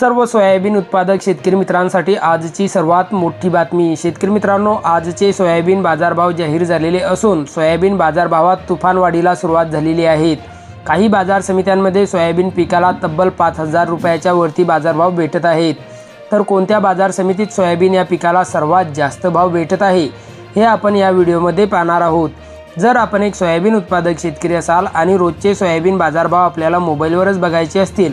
सर्व सोयाबीन उत्पादक शेतकरी मित्रांसाठी आजची सर्वात मोठी बातमी. शेतकरी मित्रांनो आजचे सोयाबीन बाजारभाव जाहीर झालेले असून सोयाबीन बाजारभावात तुफानवाढीला सुरुवात झालेली आहे. काही बाजार समित्यांमध्ये सोयाबीन पिकाला तब्बल पाच हजार रुपयाच्या वरती बाजारभाव भेटत आहेत. तर कोणत्या बाजार समितीत सोयाबीन या पिकाला सर्वात जास्त भाव भेटत आहे हे आपण या व्हिडिओमध्ये पाहणार आहोत. जर आपण एक सोयाबीन उत्पादक शेतकरी असाल आणि रोजचे सोयाबीन बाजारभाव आपल्याला मोबाईलवरच बघायचे असतील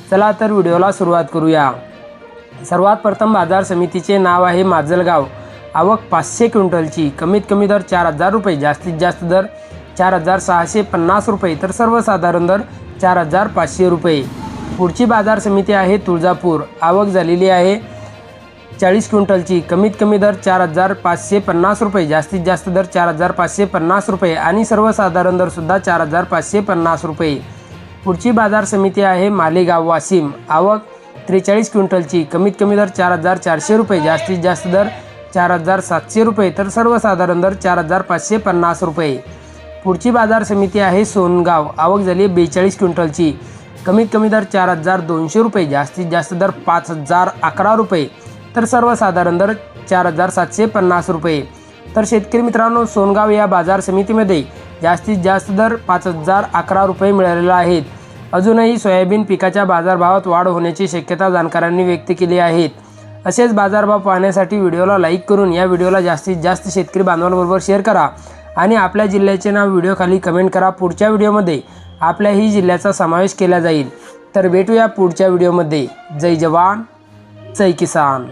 चला तर व्हिडिओला सुरुवात करूया. सर्वात प्रथम बाजार समितीचे नाव आहे माजलगाव. आवक पाचशे क्विंटलची. कमीत कमी दर चार हजार रुपये. जास्तीत जास्त दर चार हजार सहाशे पन्नास रुपये. तर सर्वसाधारण दर चार हजार पाचशे रुपये. पुढची बाजार समिती आहे तुळजापूर. आवक झालेली आहे चाळीस क्विंटलची. कमीत कमी दर चार हजार पाचशे पन्नास रुपये. जास्तीत जास्त दर चार हजार पाचशे पन्नास रुपये. आणि सर्वसाधारण दरसुद्धा चार हजार पाचशे पन्नास रुपये. पुढची बाजार समिती आहे मालेगाव वाशिम. आवक त्रेचाळीस क्विंटलची. कमीत कमी दर चार हजार चारशे रुपये. जास्तीत जास्त दर चार हजार सातशे रुपये. तर सर्वसाधारण दर चार हजार पाचशे पन्नास रुपये. पुढची बाजार समिती आहे सोनगाव. आवक झाली आहे बेचाळीस क्विंटलची. कमीत कमी दर चार हजार दोनशे रुपये. जास्तीत जास्त दर पाच हजार अकरा रुपये. तर सर्वसाधारण दर चार हजार सातशे पन्नास रुपये. तर शेतकरी मित्रांनो सोनगाव या बाजार समितीमध्ये जास्तीत जास्त दर पाच हजार अकरा रुपये मिळालेला आहेत अजूनही सोयाबीन पिकाच्या बाजारभावात वाढ होण्याची शक्यता जाणकारांनी व्यक्त केली आहेत असेच बाजारभाव पाहण्यासाठी व्हिडिओला लाईक करून या व्हिडिओला जास्तीत जास्त शेतकरी बांधवांबरोबर शेअर करा आणि आपल्या जिल्ह्याचे नाव व्हिडिओखाली कमेंट करा. पुढच्या व्हिडिओमध्ये आपल्याही जिल्ह्याचा समावेश केला जाईल. तर भेटूया पुढच्या व्हिडिओमध्ये. जय जवान जय किसान.